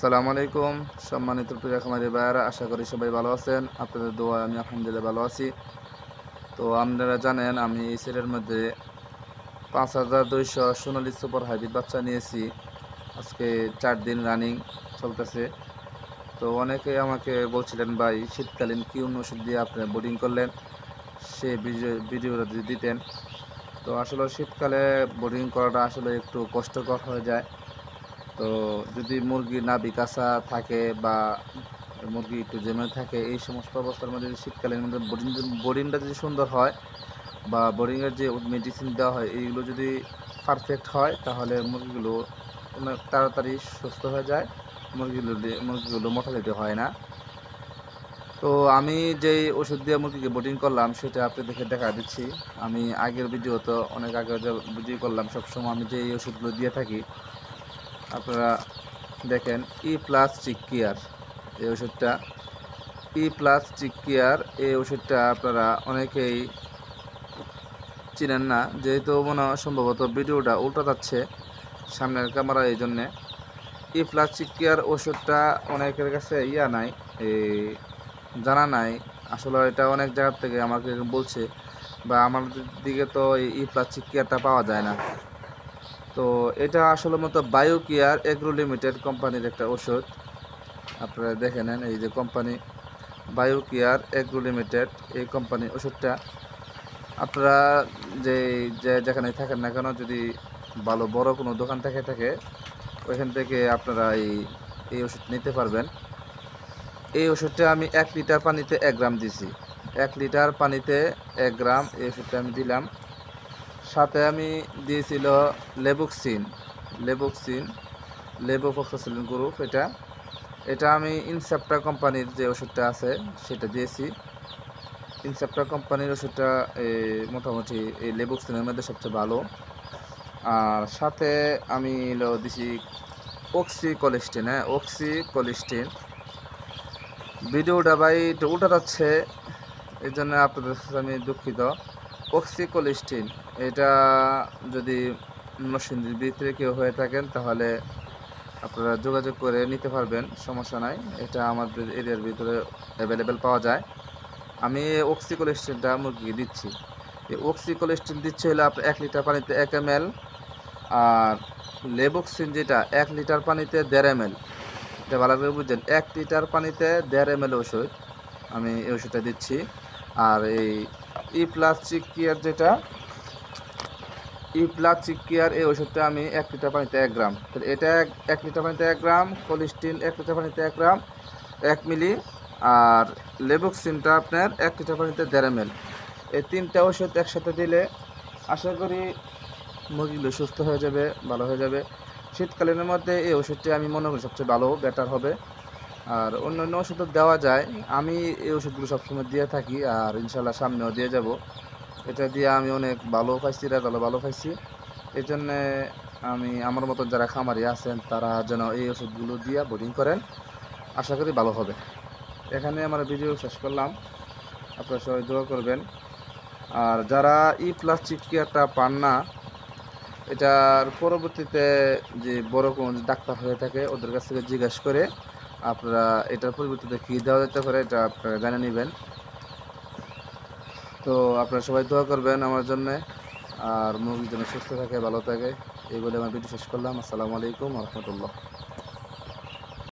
আসসালামু আলাইকুম। সম্মানিত প্রিয় খামারি ভাইয়ারা, আশা করি সবাই ভালো আছেন। আপনাদের দোয়া, আমি আলহামদুলিল্লাহ ভালো আছি। তো আপনারা জানেন, আমি এই মধ্যে পাঁচ হাজার দুইশো সোনালি সুপার হাইব্রিড বাচ্চা নিয়েছি। আজকে চার দিন রানিং চলতেছে। তো অনেকে আমাকে বলছিলেন, ভাই, শীতকালীন কী অন্য ওষুধ দিয়ে আপনি বোর্ডিং করলেন? সে ভিডিও, ভিডিওটা দিতেন। তো আসলে শীতকালে বোর্ডিং করাটা আসলে একটু কষ্টকর হয়ে যায়। তো যদি মুরগি না বিকাশা থাকে বা মুরগি একটু জমে থাকে, এই সমস্ত অবস্থার মধ্যে যদি শীতকালের মধ্যে বোর্ডিং বোর্ডিংটা যদি সুন্দর হয় বা বোর্ডিংয়ের যে মেডিসিন দেওয়া হয়, এইগুলো যদি পারফেক্ট হয়, তাহলে মুরগিগুলো অনেক তাড়াতাড়ি সুস্থ হয়ে যায়। মুরগিগুলো মুরগিগুলো মোটালিটি হয় না। তো আমি যেই ওষুধ দিয়ে মুরগিকে বোর্ডিং করলাম, সেটা আপনাদেরকে দেখা দিচ্ছি। আমি আগের ভিডিও তো অনেক আগে যে ভিডিও করলাম, সবসময় আমি যেই ওষুধগুলো দিয়ে থাকি আপনারা দেখেন ই প্লাস চিকিয়ার এই ওষুধটা। ই প্লাস চিকিয়ার এই ওষুধটা আপনারা অনেকেই চিনেন না। যেহেতু মনে সম্ভবত ভিডিওটা উল্টো যাচ্ছে সামনের ক্যামেরা এই জন্যে। ই প্লাস চিকিয়ার ওষুধটা অনেকের কাছে ইয়া নাই, এই জানা নাই। আসলে এটা অনেক জায়গার থেকে আমাকে বলছে, বা আমাদের দিকে তো এই ই প্লাস চিকিয়ারটা পাওয়া যায় না। তো এটা আসলে মতো বায়ো কেয়ার এগ্রো লিমিটেড কোম্পানির একটা ওষুধ। আপনারা দেখে নেন এই যে company bio care agro limited এই কোম্পানি ওষুধটা। আপনারা যে যেখানে থাকেন না কেন, যদি ভালো, বড় কোনো দোকান থেকে থাকে, ওইখান থেকে আপনারা এই এই ওষুধ নিতে পারবেন। এই ওষুধটা আমি এক লিটার পানিতে এক গ্রাম দিছি। এক লিটার পানিতে এক গ্রাম এই ওষুধটা আমি দিলাম। সাথে আমি দিয়েছিল লেবুকসিন লেবুকসিন লেবোফক্সাসিলিন গ্রুপ এটা। এটা আমি ইনসেপ্টা কোম্পানির যে ওষুধটা আছে, সেটা দিয়েছি। ইনসেপ্টা কোম্পানির ওষুধটা মোটামুটি এই লেবুকসিনের মধ্যে সবচেয়ে ভালো। আর সাথে আমি দিছি অক্সি কোলেস্টিন হ্যাঁ অক্সি কোলেস্টিন ভিডিওটা ভাই একটু উল্টা যাচ্ছে এই জন্য আপনাদের কাছে আমি দুঃখিত। অক্সিকোলিস্টিন। এটা যদি নরসিংদীর ভিতরে কেউ হয়ে থাকেন, তাহলে আপনারা যোগাযোগ করে নিতে পারবেন, সমস্যা নাই। এটা আমাদের এরিয়ার ভিতরে অ্যাভেলেবেল পাওয়া যায়। আমি অক্সিকোলেস্টিনটা মুরগিকে দিচ্ছি। এই অক্সিকোলেস্টিন দিচ্ছে হলো আপনার এক লিটার পানিতে এক এম আর লেবক্সিন যেটা, এক লিটার পানিতে দেড় এম এল এটা ভালো করে বুঝছেন, এক লিটার পানিতে দেড় এম এল ওষুধ আমি এই ওষুধটা দিচ্ছি। আর এই ই প্লাস্টিক কেয়ার যেটা, ই প্লাস্টিক কেয়ার এই ওষুধটা আমি এক লিটার পানিতে এক গ্রাম। তাহলে এটা এক লিটার পানিতে এক গ্রাম কোলিস্টিন এক লিটার পানিতে এক গ্রাম, এক মিলি, আর লেবুক্সিনটা আপনার এক লিটার পানিতে দেড় এম এই তিনটা ওষুধ একসাথে দিলে আশা করি মুরগিগুলো সুস্থ হয়ে যাবে, ভালো হয়ে যাবে। শীতকালীনের মধ্যে এই ওষুধটি আমি মনে করি সবচেয়ে ভালো বেটার হবে। আর অন্য অন্য ওষুধও দেওয়া যায়। আমি এই ওষুধগুলো সবসময় দিয়ে থাকি আর ইনশাল্লাহ সামনেও দিয়ে যাব। এটা দিয়ে আমি অনেক ভালো পাইছি, রেজাল্টও ভালো পাইছি। এই জন্যে আমি, আমার মতন যারা খামারি আছেন, তারা যেন এই ওষুধগুলো দিয়ে বোর্ডিং করেন। আশা করি ভালো হবে। এখানে আমার ভিডিও শেষ করলাম। আপনারা সবাই দোয়া করবেন। আর যারা ই প্লাস্টিক কেয়ারটা পান না, এটার পরবর্তীতে যে বড় কোনো ডাক্তার হয়ে থাকে, ওদের কাছ থেকে জিজ্ঞেস করে আপনারা এটার পরিবর্তে কী দেওয়া যেতে পারে, এটা আপনারা জানে নেবেন। তো আপনারা সবাই দোয়া করবেন আমার জন্যে, আর মুরগি যেন সুস্থ থাকে, ভালো থাকে, এই বলে আমার ভিডিও শেষ করলাম। আসসালামু আলাইকুম রহমতুল্লাহ।